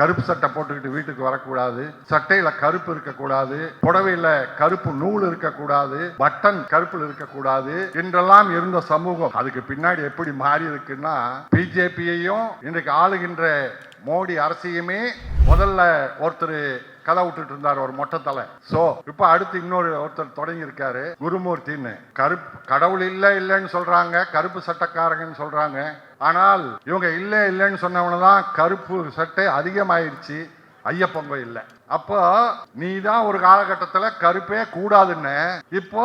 கருப்பு சட்டை போட்டுக்கிட்டு வீட்டுக்கு வரக்கூடாது. சட்டையில கருப்பு இருக்கக்கூடாது. புடவையில கருப்பு நூல் இருக்கக்கூடாது. பட்டன் கருப்பில் இருக்கக்கூடாது என்றெல்லாம் இருந்த சமூகம். அதுக்கு பின்னாடி எப்படி மாறி இருக்குன்னா பிஜேபியையும் இன்றைக்கு ஆளுகின்ற மோடி அரசையுமே முதல்ல ஒருத்தர் கதை விட்டுட்டு இருந்தார் ஒரு மொட்டை தலை. சோ இப்ப அடுத்து இன்னொரு ஒருத்தர் தொடங்கி இருக்காரு குருமூர்த்தின்னு. கருப்பு கடவுள் இல்ல இல்லைன்னு சொல்றாங்க கருப்பு சட்டக்காரங்கன்னு சொல்றாங்க. ஆனால் இவங்க இல்ல இல்லைன்னு சொன்னவன தான் கருப்பு சட்டை அதிகமாயிருச்சு ஐயப்பங்க இல்லை. அப்போ நீ தான் ஒரு காலகட்டத்தில் கருப்பே கூடாதுன்னு. இப்போ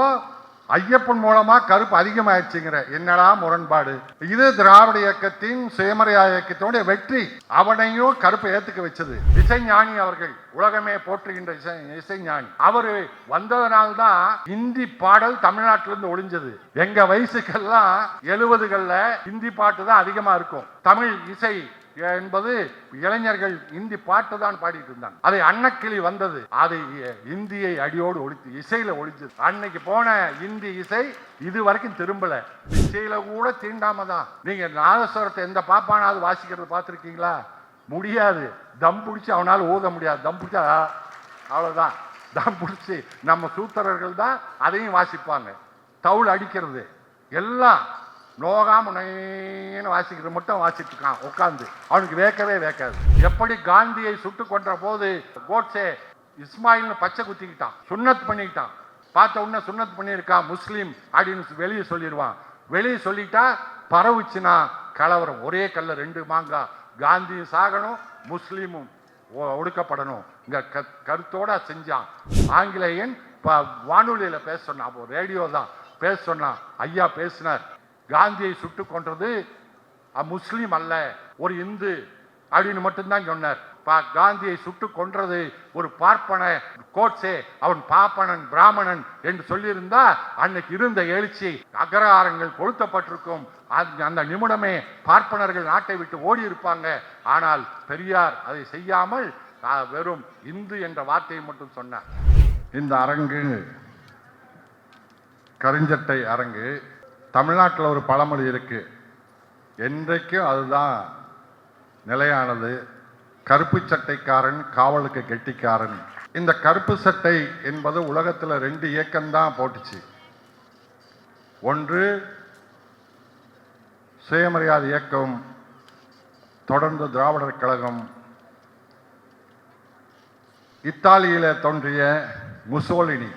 ஐயப்பன் மூலமா கருப்பு அதிகமாயிடுச்சுங்கிற. என்னடா முரண்பாடு? இது திராவிட இயக்கத்தின் சுயமரியா இயக்கத்தினுடைய வெற்றி. அவனையும் கருப்பை ஏத்துக்க வச்சது. இசைஞானி அவர்கள். உலகமே போற்றுகின்ற இசை இசைஞானி. அவரு வந்ததனால்தான் இந்தி பாடல் தமிழ்நாட்டிலிருந்து ஒளிஞ்சது எங்க வயசுக்கெல்லாம் எழுபதுகள்ல ஹிந்தி பாட்டு தான் அதிகமா இருக்கும். தமிழ் இசை என்பது இளைஞர்கள் இந்தி பாட்டு தான் பாடிட்டு இருந்தாங்க. அதை அன்னக்கிளி வந்தது. அதை இந்தியை அடியோடு ஒழித்து இசையில ஒழிச்சது அன்னைக்கு போன இந்தி இசை இது வரைக்கும் திரும்பல. இசையில கூட தீண்டாம தான். நீங்க நாதஸ்வரத்தை எந்த பாப்பானாவது வாசிக்கிறது பார்த்துருக்கீங்களா? முடியாது. தம் பிடிச்சி அவனால் ஊத முடியாது. தம் பிடிச்சா அவ்வளோதான் தம் பிடிச்சி நம்ம சூத்திரர்கள் தான் அதையும் வாசிப்பாங்க. தவுள் அடிக்கிறது. எல்லாம் நோகாம நொய்ன்னு வாசிக்கிறது மட்டும் வாசிட்டு இருக்கான் உட்காந்து அவனுக்கு வேக்கவே வேக்காது. எப்படி காந்தியை சுட்டு கொன்ற போது கோட்ஸே இஸ்மாயில்னு பச்சை குத்திக்கிட்டான் சுண்ணத் பண்ணிக்கிட்டான். பார்த்த உடனே சுன்னத் பண்ணியிருக்கான் முஸ்லீம் அப்படின்னு வெளியே சொல்லிடுவான். வெளியே சொல்லிட்டா பரவுச்சுன்னா கலவரம். ஒரே கல்ல ரெண்டு மாங்கா. காந்தியும் சாகணும் முஸ்லீமும் ஒ- ஒடுக்கப்படணும். இங்க க கருத்தோட செஞ்சான். ஆங்கிலேயன் வானொலியில் பேச சொன்னான். அப்போ ரேடியோ தான் பேச சொன்னான். ஐயா பேசினார். காந்தியை சுட்டு கொன்றது முஸ்லீம் அல்ல ஒரு இந்து அப்படின்னு மட்டும்தான் சொன்னார். பா- காந்தியை சுட்டு கொன்றது ஒரு பார்ப்பன கோட்ஸே அவன் பாப்பனன் பிராமணன் என்று சொல்லியிருந்தா அன்னைக்கு இருந்த எழுச்சி அகராரங்கள் கொளுத்தப்பட்டிருக்கும். அந்த அந்த நிமிடமே பார்ப்பனர்கள் நாட்டை விட்டு ஓடி இருப்பாங்க. ஆனால் பெரியார் அதை செய்யாமல் வெறும் இந்து என்ற வார்த்தையை மட்டும் சொன்னார். இந்த அரங்கு கரிஞ்சட்டை அரங்கு தமிழ்நாட்டில் ஒரு பழமொழி இருக்கு. என்றைக்கும் அதுதான் நிலையானது. கருப்பு சட்டைக்காரன் காவலுக்கு கெட்டிக்காரன். இந்த கருப்பு சட்டை என்பது உலகத்தில் ரெண்டு இயக்கம்தான் போட்டுச்சு. ஒன்று சுயமரியாதை இயக்கம் தொடர்ந்து திராவிடர் கழகம். இத்தாலியில் தோன்றிய முசோலினி.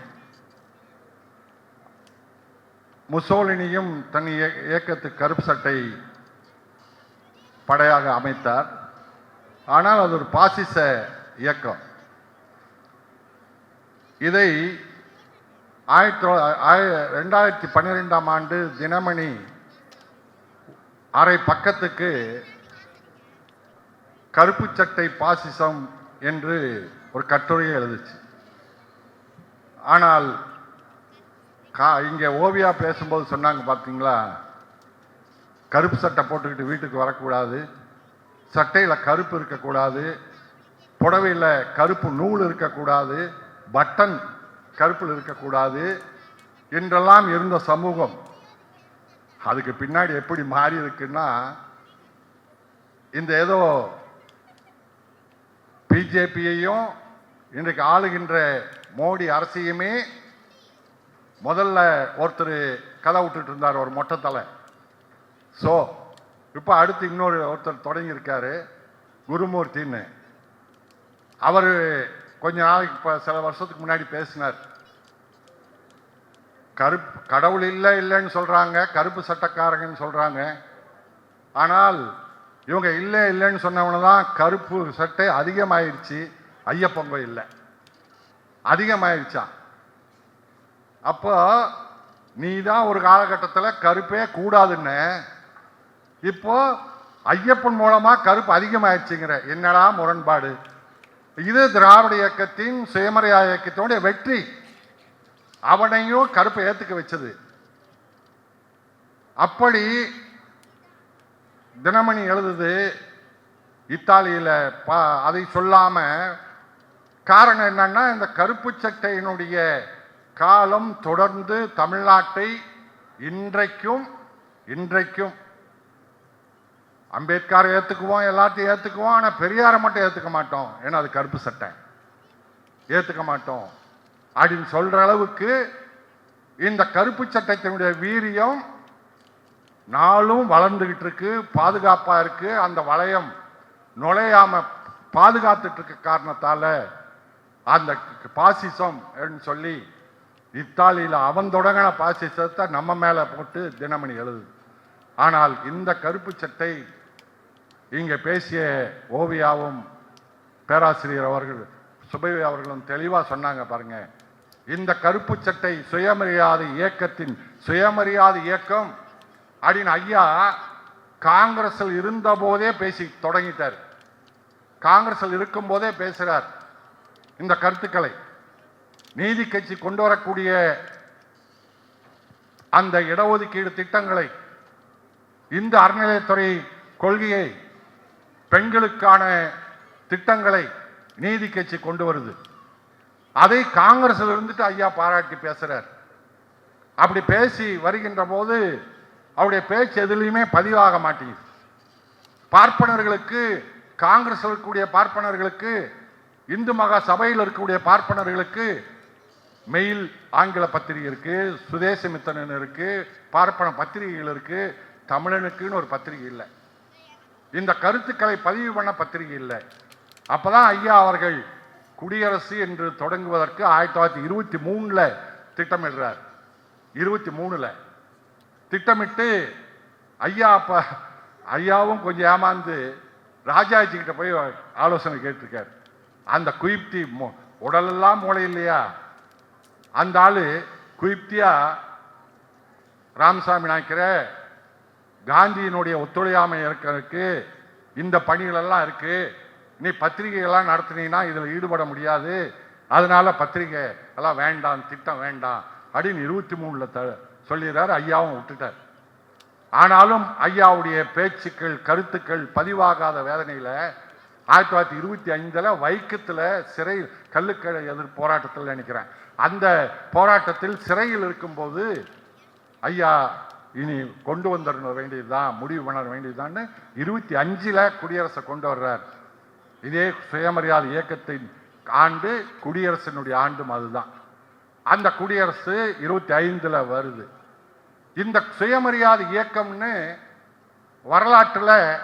முசோலினியும் தன் இயக்கத்து கருப்பு சட்டை படையாக அமைத்தார். ஆனால் அது ஒரு பாசிச இயக்கம். இதை ஆயிரத்தி தொள்ள- ரெண்டாயிரத்தி பன்னிரெண்டாம் ஆண்டு தினமணி அரை பக்கத்துக்கு கருப்பு சட்டை பாசிசம் என்று ஒரு கட்டுரையை எழுதுச்சு. ஆனால் கா இங்கே ஓவியா பேசும்போது சொன்னாங்க பார்த்தீங்களா கருப்பு சட்டை போட்டுக்கிட்டு வீட்டுக்கு வரக்கூடாது. சட்டையில் கருப்பு இருக்கக்கூடாது. புடவையில் கருப்பு நூல் இருக்கக்கூடாது. பட்டன் கருப்பில் இருக்கக்கூடாது என்றெல்லாம் இருந்த சமூகம். அதுக்கு பின்னாடி எப்படி மாறி இருக்குன்னா இந்த ஏதோ பிஜேபியையும் இன்றைக்கு ஆளுகின்ற மோடி அரசையுமே முதல்ல ஒருத்தர் கதை விட்டுட்டு இருந்தார் ஒரு மொட்டை தலை. ஸோ இப்போ அடுத்து இன்னொரு ஒருத்தர் தொடங்கியிருக்காரு குருமூர்த்தின்னு. அவர் கொஞ்ச நாளைக்கு இப்போ சில வருஷத்துக்கு முன்னாடி பேசினார். கருப்பு கடவுள் இல்லை இல்லைன்னு சொல்கிறாங்க கருப்பு சட்டக்காரங்கன்னு சொல்கிறாங்க ஆனால் இவங்க இல்லை இல்லைன்னு சொன்னவன தான் கருப்பு சட்டை அதிகமாயிருச்சு ஐயப்பங்க இல்லை அதிகமாயிருச்சான் அப்போ நீ தான் ஒரு காலகட்டத்தில் கருப்பே கூடாதுன்னு. இப்போ ஐயப்பன் மூலமாக கருப்பு அதிகமாகிடுச்சுங்கிற என்னடா முரண்பாடு? இது திராவிட இயக்கத்தின் சுயமரியா இயக்கத்தோடைய வெற்றி. அவனையும் கருப்பை ஏற்றுக்க வச்சது. அப்படி தினமணி எழுதுது இத்தாலியில். பா அதை சொல்லாமல் காரணம் என்னன்னா இந்த கருப்பு சட்டையினுடைய காலம் தொடர்ந்து தமிழ்நாட்டை இன்றைக்கும் இன்றைக்கும் அம்பேத்கரை ஏற்றுக்குவோம் எல்லாத்தையும் ஏற்றுக்குவோம் ஆனால் பெரியாரை மட்டும் ஏற்றுக்க மாட்டோம். ஏன்னா அது கருப்பு சட்டை. ஏற்றுக்க மாட்டோம். அப்படின்னு சொல்கிற அளவுக்கு இந்த கருப்பு சட்டத்தினுடைய வீரியம் நாளும் வளர்ந்துக்கிட்டு இருக்கு பாதுகாப்பாக இருக்கு. அந்த வளையம் நுழையாம பாதுகாத்துட்டு இருக்க அந்த பாசிசம் சொல்லி இத்தாலியில் அவன் தொடங்கின பாசிசத்தை நம்ம மேலே போட்டு தினமணி எழுது. ஆனால் இந்த கருப்பு சட்டை இங்கே பேசிய ஓவியாவும் பேராசிரியர் அவர்கள் சுபவி அவர்களும் தெளிவாக சொன்னாங்க பாருங்க. இந்த கருப்பு சட்டை சுயமரியாதை இயக்கத்தின் சுயமரியாதை இயக்கம் அப்படின்னு ஐயா காங்கிரஸில் இருந்தபோதே பேசி தொடங்கிட்டார். காங்கிரஸில் இருக்கும்போதே பேசுகிறார் இந்த கருத்துக்களை. நீதி கட்சி கொண்டு வரக்கூடிய அந்த இடஒதுக்கீடு திட்டங்களை இந்த அறநிலையத்துறை கொள்கையை பெண்களுக்கான திட்டங்களை நீதி கட்சி கொண்டு வருது. அதை காங்கிரஸில் இருந்துட்டு ஐயா பாராட்டி பேசுகிறார் அப்படி பேசி வருகின்ற போது அவருடைய பேச்சு எதுலையுமே பதிவாக மாட்டேங்குது. பார்ப்பனர்களுக்கு காங்கிரஸ் இருக்கக்கூடிய பார்ப்பனர்களுக்கு இந்து மகா சபையில் இருக்கக்கூடிய பார்ப்பனர்களுக்கு மெயில் ஆங்கில பத்திரிகை இருக்கு சுதேசமித்தனன் இருக்கு பார்ப்பன பத்திரிகைகள் இருக்கு தமிழனுக்குன்னு ஒரு பத்திரிகை இல்லை. இந்த கருத்துக்களை பதிவு பண்ண பத்திரிகை இல்லை. அப்பதான் ஐயா அவர்கள் குடியரசு என்று தொடங்குவதற்கு ஆயிரத்தி தொள்ளாயிரத்தி இருபத்தி மூணுல திட்டமிடுறார். இருபத்தி மூணுல. திட்டமிட்டு ஐயா அப்ப ஐயாவும் கொஞ்சம் ஏமாந்து ராஜாஜி கிட்ட போய் ஆலோசனை கேட்டிருக்கார். அந்த குயிப்தி உடலெல்லாம் மூளை இல்லையா? அந்த ஆள் குயிப்தியா ராமசாமி நாய்க்கிற காந்தியினுடைய ஒத்துழையாமை இருக்கிறதுக்கு இந்த பணிகளெல்லாம் இருக்குது நீ பத்திரிகைகள்லாம் நடத்துனீங்கன்னா இதில் ஈடுபட முடியாது. அதனால பத்திரிகை எல்லாம் வேண்டாம் திட்டம் வேண்டாம் அப்படின்னு இருபத்தி மூணில் த சொல்லிடுறாரு. ஐயாவும் விட்டுட்டார். ஆனாலும் ஐயாவுடைய பேச்சுக்கள் கருத்துக்கள் பதிவாகாத வேதனையில் ஆயிரத்தி தொள்ளாயிரத்தி இருபத்தி ஐந்தில் வைக்கத்தில் சிறை கல்லுக்கடை எதிர் போராட்டத்தில் நினைக்கிறேன். அந்த போராட்டத்தில் சிறையில் இருக்கும்போது ஐயா இனி கொண்டு வந்துட வேண்டியதுதான் முடிவு பண்ண வேண்டியதுதான்னு இருபத்தி அஞ்சில் குடியரசை கொண்டு வர்றார். இதே சுயமரியாதை இயக்கத்தின் ஆண்டு குடியரசினுடைய ஆண்டும் அதுதான். அந்த குடியரசு இருபத்தி ஐந்தில் வருது. இந்த சுயமரியாதை இயக்கம்னு வரலாற்றில்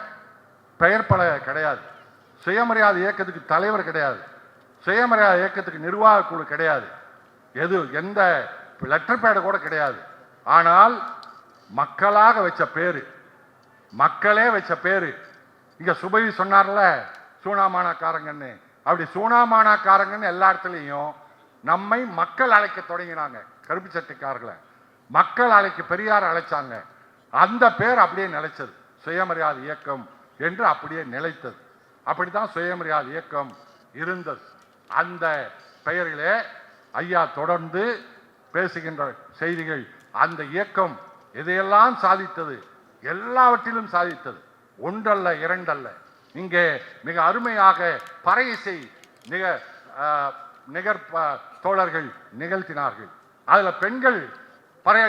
பெயர் பல கிடையாது. சுயமரியாதை இயக்கத்துக்கு தலைவர் கிடையாது. சுயமரியாதை இயக்கத்துக்கு நிர்வாக குழு கிடையாது. எது எந்த லெட்டர் பேடு கூட கிடையாது. ஆனால் மக்களாக வச்ச பேரு மக்களே வச்ச பேரு. இங்க சுபவி சொன்னார்ல சூனாமானாக்காரங்கன்னு. அப்படி சூனாமானாக்காரங்கன்னு எல்லா இடத்துலையும் நம்மை மக்கள் அழைக்க தொடங்கினாங்க கருப்பு சட்டைக்காரர்களை. மக்கள் அழைக்க பெரியார் அழைச்சாங்க. அந்த பேர் அப்படியே நிலைச்சது. சுயமரியாதை இயக்கம் என்று அப்படியே நிலைத்தது. அப்படித்தான் சுயமரியாதை இயக்கம் இருந்தது. அந்த பெயரிலே ஐயா தொடர்ந்து பேசுகின்ற செய்திகள் அந்த இயக்கம் எதையெல்லாம் சாதித்தது எல்லாவற்றிலும் சாதித்தது. ஒன்றல்ல இரண்டல்ல. இங்கே மிக அருமையாக பறை இசை நிக நிகர் தோழர்கள் நிகழ்த்தினார்கள். அதில் பெண்கள் பறை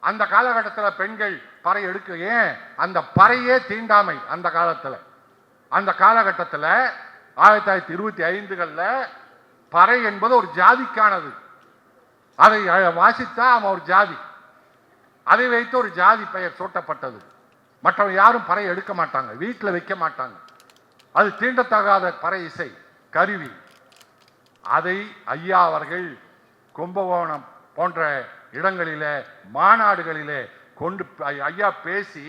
அந்த காலகட்டத்தில் பெண்கள் பறை எடுக்க ஏன் அந்த பறையே தீண்டாமை அந்த காலத்தில். அந்த காலகட்டத்தில் ஆயிரத்தி தொள்ளாயிரத்தி இருபத்தி ஐந்துகளில் பறை என்பது ஒரு ஜாதிக்கானது. அதை வாசித்தா அவன் ஒரு ஜாதி. அதை வைத்து ஒரு ஜாதி பெயர் சூட்டப்பட்டது. மற்றவங்க யாரும் பறை எடுக்க மாட்டாங்க வீட்டில் வைக்க மாட்டாங்க. அது தீண்டத்தகாத பறை இசை கருவி. அதை ஐயா அவர்கள் கும்பகோணம் போன்ற இடங்களிலே மாநாடுகளிலே கொண்டு ஐயா பேசி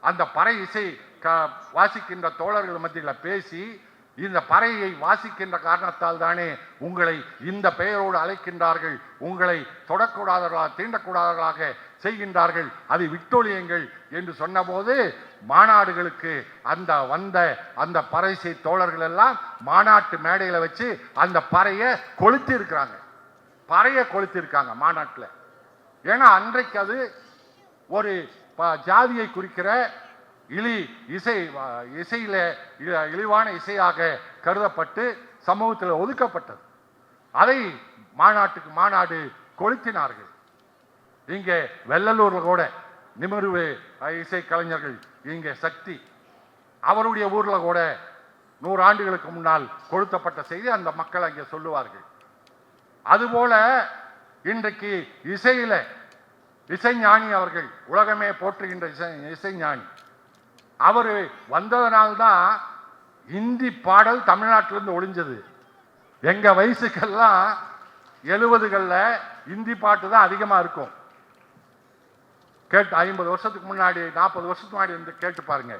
அந்த பறை இசை க- வாசிக்கின்ற தோழர்கள் மத்தியில் பேசி இந்த பறையை வாசிக்கின்ற காரணத்தால் தானே உங்களை இந்த பெயரோடு அழைக்கின்றார்கள் உங்களை தொடக்கூடாதவர்களாக தீண்டக்கூடாதவர்களாக செய்கின்றார்கள் அதை விட்டொழியுங்கள் என்று சொன்னபோது மாநாடுகளுக்கு அந்த வந்த அந்த பறைசை தோழர்கள் எல்லாம் மாநாட்டு மேடையில வச்சு அந்த பறையை கொளுத்தி இருக்கிறாங்க பறையை கொளுத்திருக்காங்க மாநாட்டில். ஏன்னா அன்றைக்கு அது ஒரு ஜாதியை குறிக்கிற இழி இசை இசையில் இசையில இழிவான இசையாக கருதப்பட்டு சமூகத்தில் ஒதுக்கப்பட்டது. அதை மாநாட்டுக்கு மாநாடு கொளுத்தினார்கள். இங்கே வெள்ளலூரில் கூட நிமிர்வு இசை கலைஞர்கள் இங்கே சக்தி. அவருடைய ஊரில் கூட நூறு ஆண்டுகளுக்கு முன்னால் கொளுத்தப்பட்ட செய்தி அந்த மக்கள் அங்கே சொல்லுவார்கள். அதுபோல இன்றைக்கு இசையில் இசைஞானி அவர்கள் உலகமே போற்றுகின்ற இசை இசைஞானி அவர் வந்ததனால்தான் இந்தி பாடல் தமிழ்நாட்டிலிருந்து ஒளிஞ்சது. எங்கள் வயசுக்கெல்லாம் எழுபதுகளில் இந்தி பாட்டு தான் அதிகமாக இருக்கும். கேட்டு ஐம்பது வருஷத்துக்கு முன்னாடி நாற்பது வருஷத்துக்கு முன்னாடி வந்து கேட்டு பாருங்க.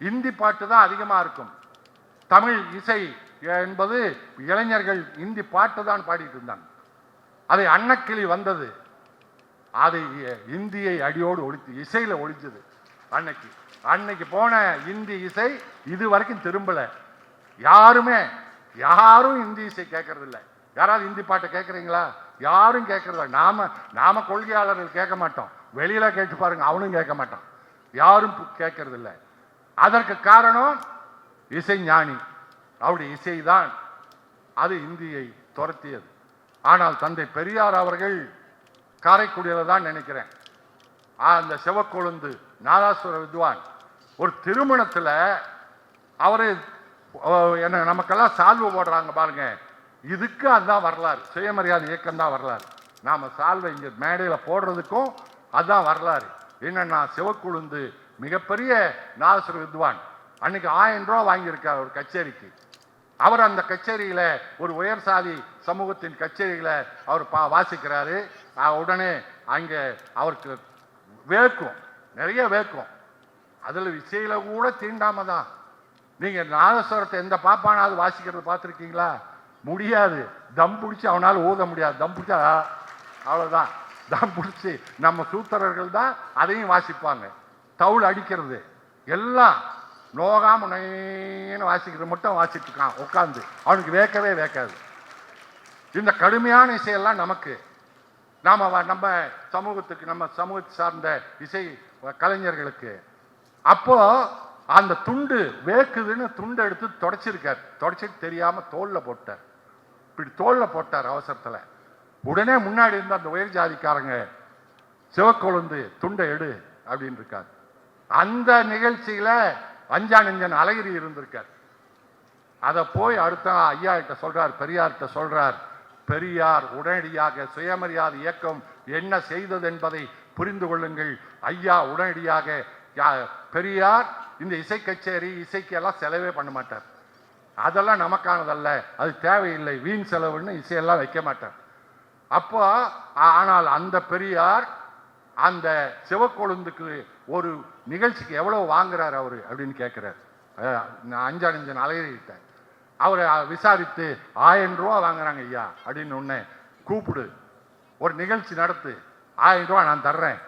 இந்தி பாட்டு தான் அதிகமாக இருக்கும். தமிழ் இசை என்பது இளைஞர்கள் இந்தி பாட்டு தான் பாடிட்டு இருந்தாங்க. அதை அன்னக்கிளி வந்தது. அது இந்தியை அடியோடு ஒழித்து இசையில் ஒழிச்சது அன்னைக்கு அன்னைக்கு போன இந்தி இசை இது வரைக்கும் திரும்பலை. யாருமே யாரும் இந்தி இசை கேட்கறதில்ல யாராவது இந்தி பாட்டை கேட்குறீங்களா யாரும் கேட்கறதா நாம நாம கொள்கையாளர்கள் கேட்க மாட்டோம். வெளியில கேட்டு பாருங்க அவனும் கேட்க மாட்டான். யாரும் கேட்கறது இல்ல அதற்கு காரணம் இசை ஞானி. அவருடைய இசைதான் அது இந்தியை துரத்தியது. ஆனால் தந்தை பெரியார் அவர்கள் காரைக்குடியில் தான் நினைக்கிறேன். அந்த சிவக்கொழுந்து நாதாசுர வித்வான் ஒரு திருமணத்தில் அவர் என்ன நமக்கெல்லாம் சால்வு போடுறாங்க பாருங்க. இதுக்கு அதுதான் வரலாறு. சுயமரியாதை இயக்கம் தான் வரலாறு. நாம் சால்வை இங்கே மேடையில் போடுறதுக்கும் அதுதான் வரலாறு. என்னன்னா சிவக்குழுந்து மிகப்பெரிய நாதசுர வித்வான். அன்னைக்கு ஆயிரம் ரூபா வாங்கியிருக்கார் ஒரு கச்சேரிக்கு. அவர் அந்த கச்சேரியில் ஒரு உயர்சாதி சமூகத்தின் கச்சேரியில் அவர் பா வாசிக்கிறாரு. உடனே அங்கே அவருக்கு வேர்க்கும். நிறைய வேர்க்கும். அதில் இசையில் கூட தீண்டாம தான் நீங்கள் நாதஸ்வரத்தை எந்த பாப்பானாவது வாசிக்கிறது பார்த்துருக்கீங்களா? முடியாது. தம் பிடிச்சி அவனால் ஊத முடியாது. தம் பிடிச்சா அவ்வளோதான் தம் பிடிச்சி நம்ம சூத்திரர்கள் தான் அதையும் வாசிப்பாங்க. தவுள் அடிக்கிறது. எல்லாம் நோகாம நொய்ன்னு வாசிக்கிறது மட்டும் வாசிட்டு இருக்கான். உட்காந்து அவனுக்கு வேக்கவே வேக்காது. இந்த கடுமையான இசையெல்லாம் நமக்கு. நாம் நம்ம சமூகத்துக்கு நம்ம சமூகத்தை சார்ந்த இசை கலைஞர்களுக்கு அப்போ அந்த துண்டு வேக்குதுன்னு துண்டு எடுத்து தொடச்சிருக்கார். தொடச்சிட்டு தெரியாம தோல்ல போட்டார். இப்படி தோல்ல போட்டார் அவசரத்துல. உடனே முன்னாடி இருந்த அந்த உயர் ஜாதிக்காரங்க சிவக்கொழுந்து துண்டை எடு அப்படின்னு இருக்கார். அந்த நிகழ்ச்சியில அஞ்சா நெஞ்சன் அழகிரி இருந்திருக்கார். அதை போய் அடுத்த ஐயா கிட்ட சொல்றார் பெரியார்கிட்ட சொல்றார் பெரியார் உடனடியாக சுயமரியாதை இயக்கம் என்ன செய்தது என்பதை புரிந்து கொள்ளுங்கள். ஐயா உடனடியாக பெரியார் இந்த இசை கச்சேரி இசைக்கெல்லாம் செலவே பண்ண மாட்டார். அதெல்லாம் நமக்கானதல்ல. அது தேவையில்லை. வீண் செலவுன்னு இசையெல்லாம் வைக்க மாட்டார். அப்போ ஆனால் அந்த பெரியார் அந்த சிவக்கொழுந்துக்கு ஒரு நிகழ்ச்சிக்கு எவ்வளோ வாங்குறார் அவர் அப்படின்னு கேட்கிறார். அஞ்சானஞ்சன் அழகிட்ட அவரை விசாரித்து ஆயிரம் ரூபா வாங்குறாங்க ஐயா அப்படின்னு ஒன்று கூப்பிடு. ஒரு நிகழ்ச்சி நடத்து. ஆயிரம் ரூபா நான் தர்றேன்.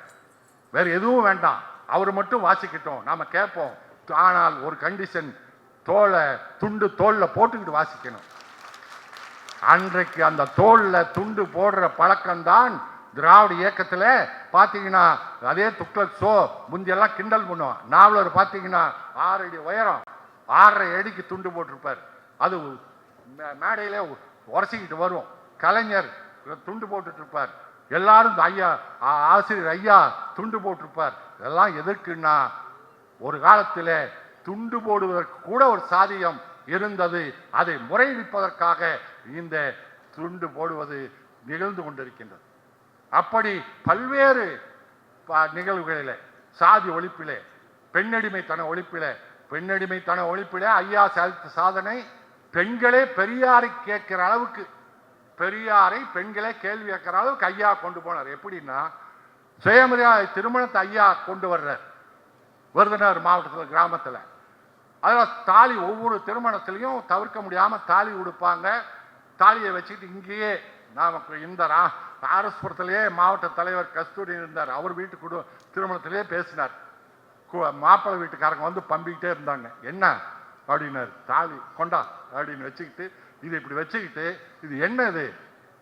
வேறு எதுவும் வேண்டாம். அவர் மட்டும் வாசிக்கிட்டோம். நாம் கேட்போம். ஆனால் ஒரு கண்டிஷன் தோலை துண்டு தோலில் போட்டுக்கிட்டு வாசிக்கணும். அன்றைக்கு அந்த தோலில் துண்டு போடுற பழக்கம்தான் திராவிட இயக்கத்தில் பார்த்தீங்கன்னா அதே துக்ளக் சோ முந்தியெல்லாம் கிண்டல் பண்ணுவோம் நாவலர் பார்த்தீங்கன்னா ஆறு அடி உயரம் ஆறரை அடிக்கு துண்டு போட்டிருப்பார். அது மே- உரசிக்கிட்டு வரும் கலைஞர் துண்டு போட்டுட்ருப்பார் எல்லாரும் இந்த ஐயா ஆ- ஆசிரியர் ஐயா துண்டு போட்டிருப்பார். இதெல்லாம் எதுக்குன்னா ஒரு காலத்தில் துண்டு போடுவதற்கு கூட ஒரு சாதியம் இருந்தது. அதை முறையடிப்பதற்காக இந்த துண்டு போடுவது நிகழ்ந்து கொண்டிருக்கின்றது. அப்படி பல்வேறு ப- சாதி ஒழிப்பிலே பெண்ணடிமைத்தன ஒழிப்பிலே பெண்ணடிமைத்தன ஒழிப்பிலே ஐயா சாதித்த சாதனை பெண்களே பெரியாரை கேட்கிற அளவுக்கு பெரியாரை பெண்களை கேள்வி கேட்கிற அளவுக்கு ஐயா கொண்டு போனார். எப்படின்னா சுயமரியாதை திருமணத்தை ஐயா கொண்டு வர்றார். விருதுநகர் மாவட்டத்தில் கிராமத்தில். அதில் தாலி ஒவ்வொரு திருமணத்திலையும் தவிர்க்க முடியாமல் தாலி உடுப்பாங்க. தாலியை வச்சுக்கிட்டு இங்கேயே நாம இந்த ரா ஆர்எஸ்புரத்திலேயே மாவட்ட தலைவர் கஸ்தூரி இருந்தார். அவர் வீட்டு குடு திருமணத்திலேயே பேசினார். மாப்பிள்ளை வீட்டுக்காரங்க வந்து பம்பிக்கிட்டே இருந்தாங்க. என்ன? அப்படின்னாரு. தாலி கொண்டா அப்படின்னு வச்சுக்கிட்டு இது இப்படி வச்சுக்கிட்டு இது என்னது?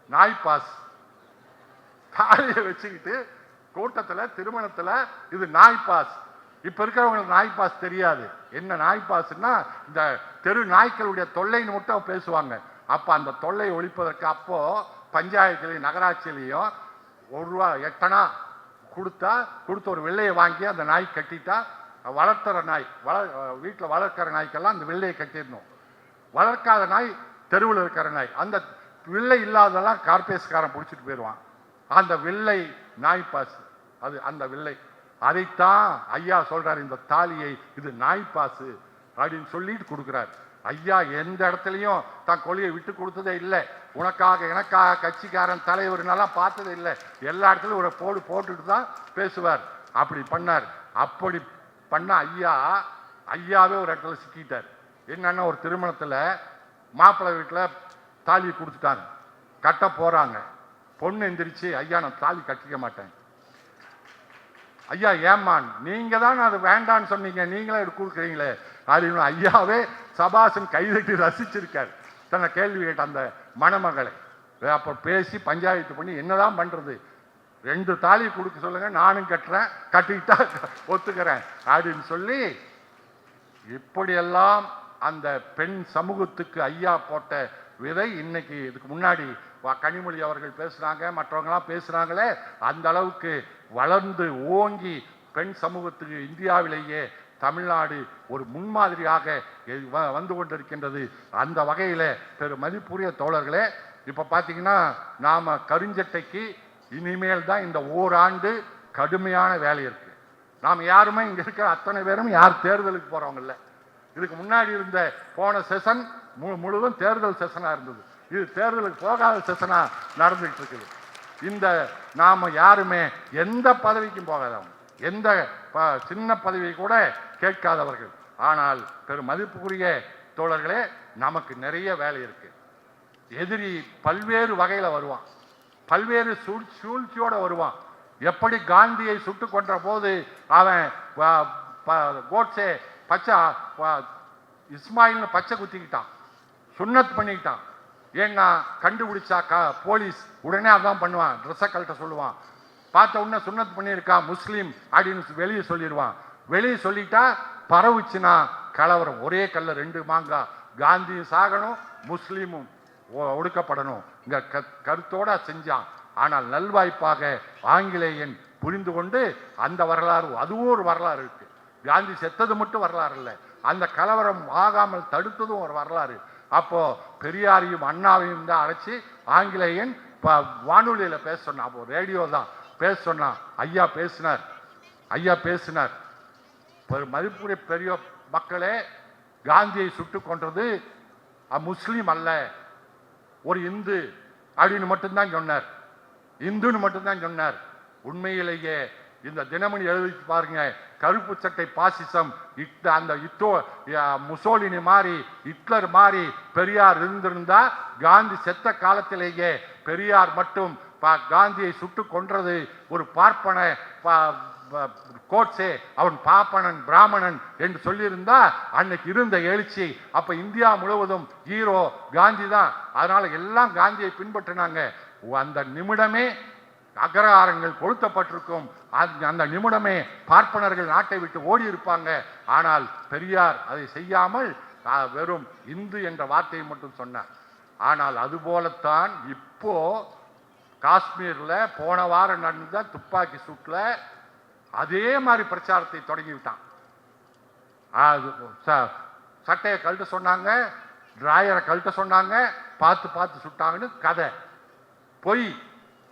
நாய் பாஸ். தாலியை வச்சுக்கிட்டு கூட்டத்தில் திருமணத்தில் இது நாய் பாஸ். இப்போ இருக்கிறவங்களுக்கு நாய் பாஸ் தெரியாது. என்ன நாய் பாஸ்னா இந்த தெரு நாய்க்களுடைய தொல்லைன்னு மட்டும் பேசுவாங்க. அப்போ அந்த தொல்லை ஒழிப்பதற்கு அப்போ பஞ்சாயத்துலேயும் நகராட்சியிலையும் ஒரு ரூபா எட்டனா கொடுத்தா கொடுத்த ஒரு வெள்ளையை வாங்கி அந்த நாய் கட்டிட்டா வளர்த்துற நாய் வள வீட்டில் வளர்க்குற நாய்க்கெல்லாம் அந்த வெள்ளையை கட்டிடணும். வளர்க்காத நாய் தெருவில் இருக்கிற நாய் அந்த வில்லை இல்லாதெல்லாம் கார்பேஸ்காரன் பிடிச்சிட்டு போயிடுவான். அந்த வில்லை நாய் பாசு அது அந்த வில்லை. அதைத்தான் ஐயா சொல்றார் இந்த தாலியை இது நாய் பாசு அப்படின்னு சொல்லிட்டு கொடுக்குறாரு. ஐயா எந்த இடத்துலையும் தன் கொள்கையை விட்டு கொடுத்ததே இல்லை. உனக்காக எனக்காக கட்சிக்காரன் தலைவர்னெல்லாம் பார்த்ததே இல்லை. எல்லா இடத்துலையும் ஒரு போடு போட்டுட்டு தான் பேசுவார். அப்படி பண்ணார். அப்படி பண்ண ஐயா ஐயாவே ஒரு இடத்துல சிக்கிட்டார். என்னன்னா ஒரு திருமணத்தில் மாப்பிள்ளை வீட்டில் தாலி கொடுத்துட்டாங்க. கட்ட போகிறாங்க பொண்ணு எந்திரிச்சு ஐயா நான் தாலி கட்டிக்க மாட்டேன். ஐயா ஏமான் நீங்கள் தான் அது வேண்டான்னு சொன்னீங்க. நீங்களே எடுத்து கொடுக்குறீங்களே. அப்படின்னு ஐயாவே சபாசன் கைதட்டி ரசிச்சிருக்கார். தன்னை கேள்வி கேட்ட அந்த மணமகளை. அப்போ பேசி பஞ்சாயத்து பண்ணி என்னதான் பண்ணுறது ரெண்டு தாலி கொடுக்க சொல்லுங்க நானும் கட்டுறேன் கட்டிக்கிட்டா ஒத்துக்கிறேன். அப்படின்னு சொல்லி இப்படியெல்லாம் அந்த பெண் சமூகத்துக்கு ஐயா போட்ட விதை இன்னைக்கு இதுக்கு முன்னாடி கனிமொழி அவர்கள் பேசுகிறாங்க மற்றவங்களாம் பேசுகிறாங்களே அந்த அளவுக்கு வளர்ந்து ஓங்கி பெண் சமூகத்துக்கு இந்தியாவிலேயே தமிழ்நாடு ஒரு முன்மாதிரியாக வ- வந்து கொண்டிருக்கின்றது. அந்த வகையில் பெரு மதிப்புரிய தோழர்களே இப்போ பார்த்தீங்கன்னா நாம் கருஞ்சட்டைக்கு இனிமேல் தான் இந்த ஓராண்டு கடுமையான வேலை இருக்குது நாம் யாருமே இங்கே இருக்கிற அத்தனை பேரும் யார் தேர்தலுக்கு போறவங்க இல்லை. இதுக்கு முன்னாடி இருந்த போன செஷன் முழுவதும் தேர்தல் செஷனாக இருந்தது. இது தேர்தலுக்கு போகாத செஷனாக நடந்துகிட்டு இருக்குது. இந்த நாம் யாருமே எந்த பதவிக்கும் போகாதவங்க. எந்த சின்ன பதவி கூட கேட்காதவர்கள். ஆனால் பெரும் மதிப்புக்குரிய தோழர்களே நமக்கு நிறைய வேலை இருக்கு. எதிரி பல்வேறு வகையில் வருவான். பல்வேறு சூழ் வருவான். எப்படி காந்தியை சுட்டு கொன்ற போது அவன் கோட்ஸே பச்சை இஸ்மாயில்னு பச்சை குத்திக்கிட்டான். சுண்ணத் பண்ணிக்கிட்டான். ஏன்னா கண்டுபிடிச்சா க போலீஸ் உடனே அதான் பண்ணுவான். ட்ரெஸ்ஸை கழட்ட சொல்லுவான். பார்த்த உடனே சுன்னத் பண்ணியிருக்கான் முஸ்லீம் அப்படின்னு வெளியே சொல்லிடுவான். வெளியே சொல்லிட்டா பரவுச்சுன்னா கலவரம். ஒரே கல்ல ரெண்டு மாங்கா. காந்தியும் சாகணும் முஸ்லீமும் ஒ- ஒடுக்கப்படணும். இங்க க- கருத்தோட செஞ்சான். ஆனால் நல்வாய்ப்பாக ஆங்கிலேயன் புரிந்து கொண்டு அந்த வரலாறு அதுவும் ஒரு வரலாறு இருக்கு. காந்தி செத்தது மட்டும் வரலாறு இல்லை அந்த கலவரம் ஆகாமல் தடுத்ததும் ஒரு வரலாறு. அப்போ பெரியாரையும் அண்ணாவையும் தான் அழைச்சி ஆங்கிலேயன் இப்போ வானொலியில் பேச சொன்னான். அப்போ ரேடியோ தான். பேச சொன்னான் ஐயா பேசினார். ஐயா பேசினார். ஒரு மதிப்புடைய பெரிய மக்களே காந்தியை சுட்டு கொன்றது முஸ்லீம் அல்ல. ஒரு இந்து அப்படின்னு மட்டும்தான் சொன்னார். இந்துன்னு மட்டும்தான் சொன்னார். உண்மையிலேயே இந்த தினமணி எழுதி பாருங்க. கருப்பு சட்டை பாசிசம் இட் அந்த இட்டோ முசோலினி மாதிரி ஹிட்லர் மாதிரி பெரியார் இருந்திருந்தா காந்தி செத்த காலத்திலேயே பெரியார் மட்டும் பா- காந்தியை சுட்டு கொன்றது ஒரு பார்ப்பன ப- கோட்ஸே அவன் பாப்பனன் பிராமணன் என்று சொல்லியிருந்தா அன்னைக்கு இருந்த எழுச்சி. அப்ப இந்தியா முழுவதும் ஹீரோ காந்தி தான். அதனால எல்லாம் காந்தியை பின்பற்றினாங்க. அந்த நிமிடமே அகராரங்கள் கொளுத்தப்பட்டிருக்கும். அந்த- அந்த நிமிடமே பார்ப்பனர்கள் நாட்டை விட்டு ஓடி இருப்பாங்க ஆனால் பெரியார் அதை செய்யாமல் வெறும் இந்து என்ற வார்த்தையை மட்டும் சொன்னார். ஆனால் அதுபோலத்தான் இப்போ காஷ்மீரில் போன வாரம் நடந்த துப்பாக்கி சூட்டில் அதே மாதிரி பிரச்சாரத்தை தொடங்கிவிட்டான். அது ச- சட்டையை கழட்ட சொன்னாங்க டிராயரை கழட்ட சொன்னாங்க பார்த்து பார்த்து சுட்டாங்கன்னு கதை. பொய்.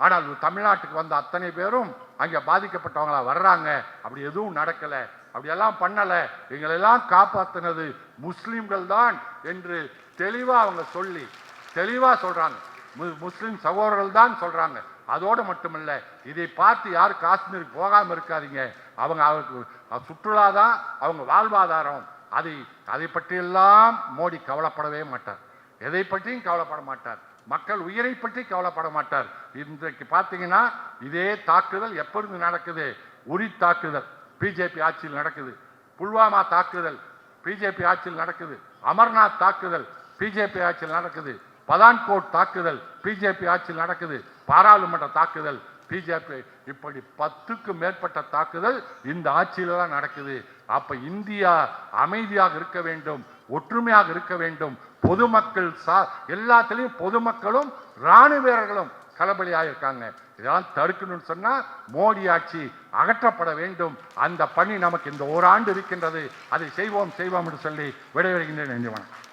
ஆனால் தமிழ்நாட்டுக்கு வந்த அத்தனை பேரும் அங்கே பாதிக்கப்பட்டவங்களா வர்றாங்க. அப்படி எதுவும் நடக்கலை. அப்படியெல்லாம் பண்ணலை. எங்களெல்லாம் காப்பாற்றினது முஸ்லீம்கள் தான் என்று தெளிவாக அவங்க சொல்லி தெளிவாக சொல்கிறாங்க மு- முஸ்லீம் சகோதரர்கள் தான் சொல்கிறாங்க அதோடு மட்டுமல்ல இதை பார்த்து யாரும் காஷ்மீருக்கு போகாமல் இருக்காதீங்க. அவங்க அவருக்கு சுற்றுலா தான் அவங்க வாழ்வாதாரம். அதை அதை பற்றியெல்லாம் மோடி கவலைப்படவே மாட்டார். எதை பற்றியும் கவலைப்பட மாட்டார். மக்கள் உயிரை பற்றி கவலைப்பட மாட்டார். இன்றைக்கு பார்த்தீங்கன்னா இதே தாக்குதல் எப்பொழுது நடக்குது? உரி தாக்குதல் பிஜேபி ஆட்சியில் நடக்குது. புல்வாமா தாக்குதல் பிஜேபி ஆட்சியில் நடக்குது. அமர்நாத் தாக்குதல் பிஜேபி ஆட்சியில் நடக்குது. பதான்கோட் தாக்குதல் பிஜேபி ஆட்சியில் நடக்குது. பாராளுமன்ற தாக்குதல் பிஜேபி இப்படி பத்துக்கும் மேற்பட்ட தாக்குதல் இந்த ஆட்சியில் தான் நடக்குது. அப்போ இந்தியா அமைதியாக இருக்க வேண்டும். ஒற்றுமையாக இருக்க வேண்டும். பொதுமக்கள் சா எல்லாத்துலேயும் பொதுமக்களும் இராணுவ வீரர்களும் களபலியாக இருக்காங்க. இதெல்லாம் தடுக்கணும்னு சொன்னால் மோடி ஆட்சி அகற்றப்பட வேண்டும். அந்த பணி நமக்கு இந்த ஓராண்டு இருக்கின்றது. அதை செய்வோம் செய்வோம் என்று சொல்லி விடைபெறுகின்றேன் நன்றி வணக்கம்.